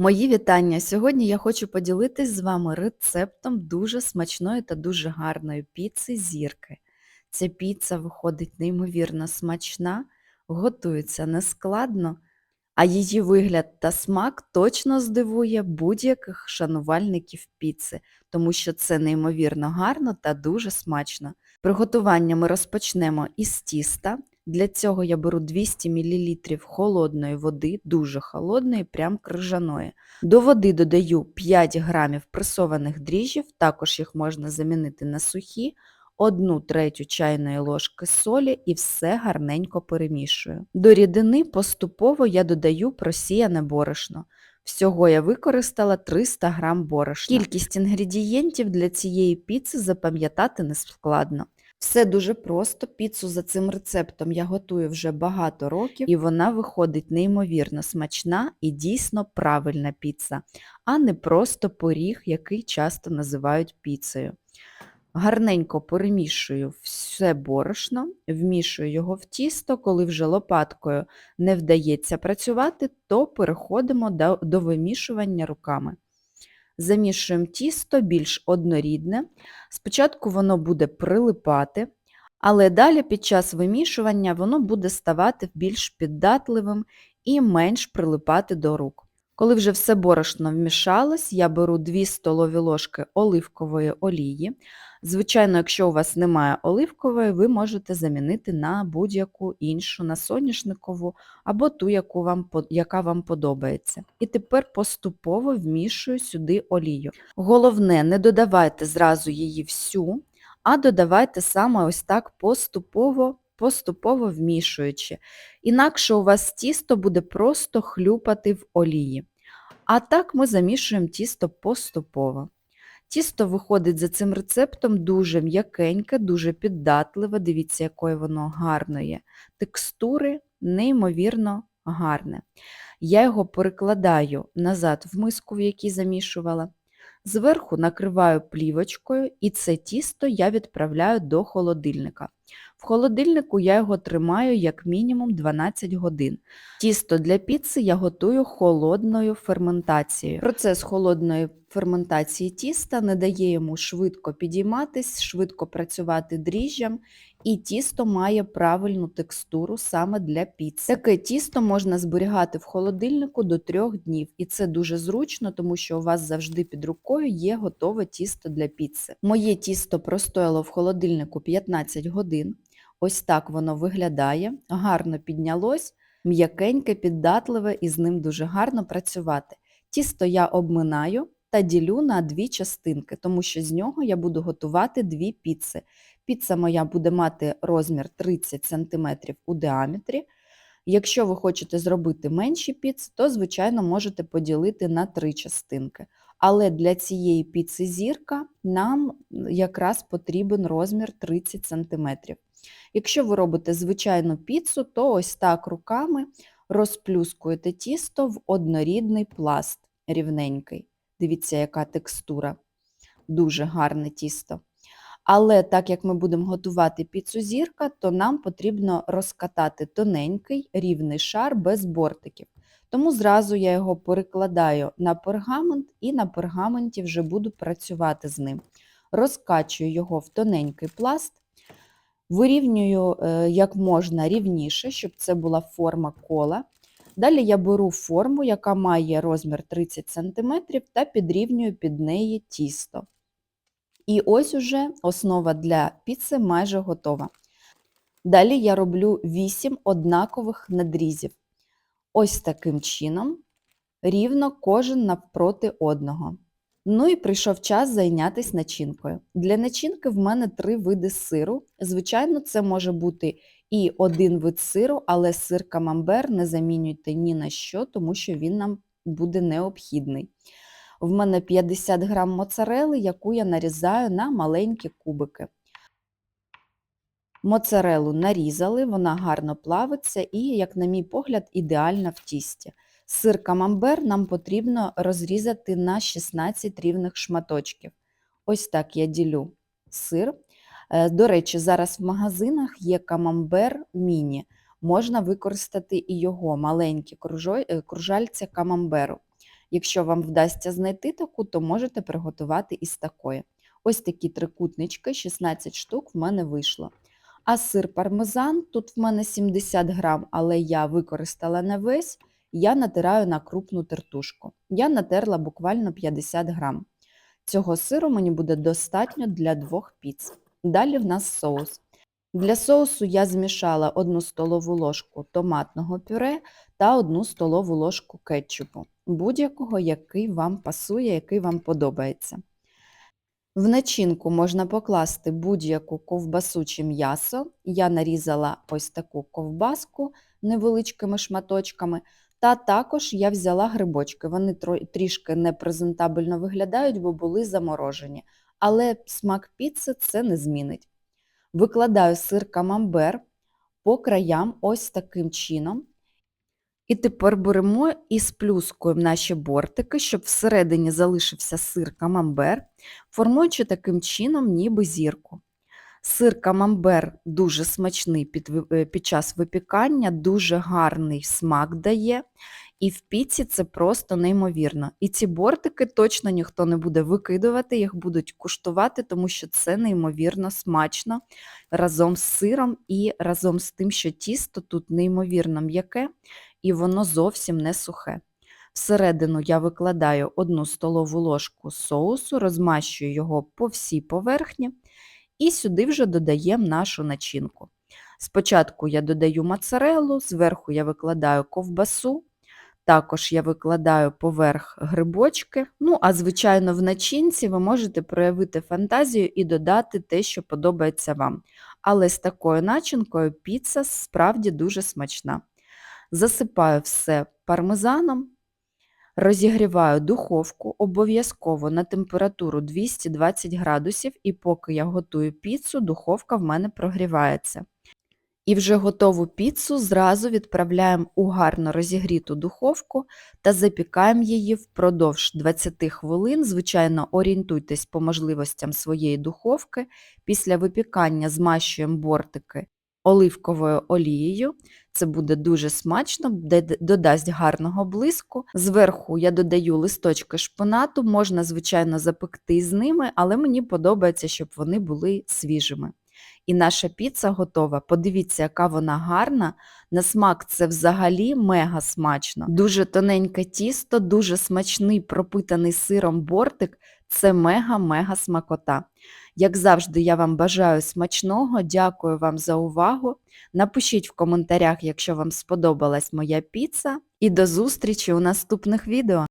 Мої вітання! Сьогодні я хочу поділитись з вами рецептом дуже смачної та дуже гарної піци зірки. Ця піца виходить неймовірно смачна, готується нескладно, а її вигляд та смак точно здивує будь-яких шанувальників піци, тому що це неймовірно гарно та дуже смачно. Приготування ми розпочнемо із тіста. Для цього я беру 200 мл холодної води, дуже холодної, прям крижаної. До води додаю 5 грамів пресованих дріжджів, також їх можна замінити на сухі, 1 третю чайної ложки солі і все гарненько перемішую. До рідини поступово я додаю просіяне борошно. Всього я використала 300 г борошна. Кількість інгредієнтів для цієї піци запам'ятати не складно. Все дуже просто. Піцу за цим рецептом я готую вже багато років, і вона виходить неймовірно смачна і дійсно правильна піца, а не просто поріг, який часто називають піцею. Гарненько перемішую все борошно, вмішую його в тісто, коли вже лопаткою не вдається працювати, то переходимо до, вимішування руками. Замішуємо тісто більш однорідне. Спочатку воно буде прилипати, але далі під час вимішування воно буде ставати більш піддатливим і менш прилипати до рук. Коли вже все борошно вмішалось, я беру 2 столові ложки оливкової олії. Звичайно, якщо у вас немає оливкової, ви можете замінити на будь-яку іншу, на соняшникову або ту, яку вам, яка вам подобається. І тепер поступово вмішую сюди олію. Головне, не додавайте зразу її всю, а додавайте саме ось так поступово поступово вмішуючи. Інакше у вас тісто буде просто хлюпати в олії. А так ми замішуємо тісто поступово. Тісто виходить за цим рецептом дуже м'якеньке, дуже піддатливе, дивіться, якої воно гарної текстури, неймовірно гарне. Я його перекладаю назад в миску, в якій замішувала. Зверху накриваю плівочкою і це тісто я відправляю до холодильника. В холодильнику я його тримаю як мінімум 12 годин. Тісто для піци я готую холодною ферментацією. Процес холодної ферментації тіста не дає йому швидко підійматись, швидко працювати дріжджам, і тісто має правильну текстуру саме для піци. Таке тісто можна зберігати в холодильнику до 3 днів, і це дуже зручно, тому що у вас завжди під рукою є готове тісто для піци. Моє тісто простояло в холодильнику 15 годин. Ось так воно виглядає, гарно піднялось, м'якеньке, піддатливе і з ним дуже гарно працювати. Тісто я обминаю та ділю на дві частинки, тому що з нього я буду готувати дві піци. Піца моя буде мати розмір 30 см у діаметрі. Якщо ви хочете зробити менші піци, то, звичайно, можете поділити на три частинки. Але для цієї піци зірка нам якраз потрібен розмір 30 см. Якщо ви робите звичайну піцу, то ось так руками розплюскуєте тісто в однорідний пласт рівненький. Дивіться, яка текстура. Дуже гарне тісто. Але так як ми будемо готувати піцу зірка, то нам потрібно розкатати тоненький рівний шар без бортиків. Тому зразу я його перекладаю на пергамент і на пергаменті вже буду працювати з ним. Розкачую його в тоненький пласт, вирівнюю е, як можна рівніше, щоб це була форма кола. Далі я беру форму, яка має розмір 30 см, та підрівнюю під неї тісто. І ось уже основа для піци майже готова. Далі я роблю 8 однакових надрізів. Ось таким чином, рівно кожен навпроти одного. Ну і прийшов час зайнятися начинкою. Для начинки в мене три види сиру. Звичайно, це може бути і один вид сиру, але сир камамбер не замінюйте ні на що, тому що він нам буде необхідний. В мене 50 грам моцарели, яку я нарізаю на маленькі кубики. Моцарелу нарізали, вона гарно плавиться і, як на мій погляд, ідеальна в тісті. Сир камамбер нам потрібно розрізати на 16 рівних шматочків. Ось так я ділю сир. Е, до речі, зараз в магазинах є камамбер міні. Можна використати і його маленькі е, кружальця камамберу. Якщо вам вдасться знайти таку, то можете приготувати із такої. Ось такі трикутнички, 16 штук в мене вийшло. А сир пармезан, тут в мене 70 грам, але я використала не весь, я натираю на крупну тертушку. Я натерла буквально 50 грам. Цього сиру мені буде достатньо для двох піц. Далі в нас соус. Для соусу я змішала 1 столову ложку томатного пюре та 1 столову ложку кетчупу, будь-якого, який вам пасує, який вам подобається. В начинку можна покласти будь-яку ковбасу чи м'ясо. Я нарізала ось таку ковбаску невеличкими шматочками. Та також я взяла грибочки. Вони трішки непрезентабельно виглядають, бо були заморожені. Але смак піци це не змінить. Викладаю сир камамбер по краям ось таким чином. І тепер беремо і сплюскуємо наші бортики, щоб всередині залишився сир камамбер, формуючи таким чином ніби зірку. Сир камамбер дуже смачний під, е, під час випікання, дуже гарний смак дає. І в піці це просто неймовірно. І ці бортики точно ніхто не буде викидувати, їх будуть куштувати, тому що це неймовірно смачно разом з сиром і разом з тим, що тісто тут неймовірно м'яке і воно зовсім не сухе. Всередину я викладаю 1 столову ложку соусу, розмащую його по всій поверхні і сюди вже додаємо нашу начинку. Спочатку я додаю моцарелу, зверху я викладаю ковбасу, також я викладаю поверх грибочки. Ну, а звичайно, в начинці ви можете проявити фантазію і додати те, що подобається вам. Але з такою начинкою піца справді дуже смачна. Засипаю все пармезаном, розігріваю духовку обов'язково на температуру 220 градусів, і поки я готую піцу, духовка в мене прогрівається. І вже готову піцу зразу відправляємо у гарно розігріту духовку та запікаємо її впродовж 20 хвилин. Звичайно, орієнтуйтесь по можливостям своєї духовки. Після випікання змащуємо бортики оливковою олією. Це буде дуже смачно, додасть гарного блиску. Зверху я додаю листочки шпинату, можна, звичайно, запекти з ними, але мені подобається, щоб вони були свіжими. І наша піца готова. Подивіться, яка вона гарна. На смак це взагалі мега смачно. Дуже тоненьке тісто, дуже смачний пропитаний сиром бортик. Це мега-мега смакота. Як завжди, я вам бажаю смачного, дякую вам за увагу. Напишіть в коментарях, якщо вам сподобалась моя піца. І до зустрічі у наступних відео.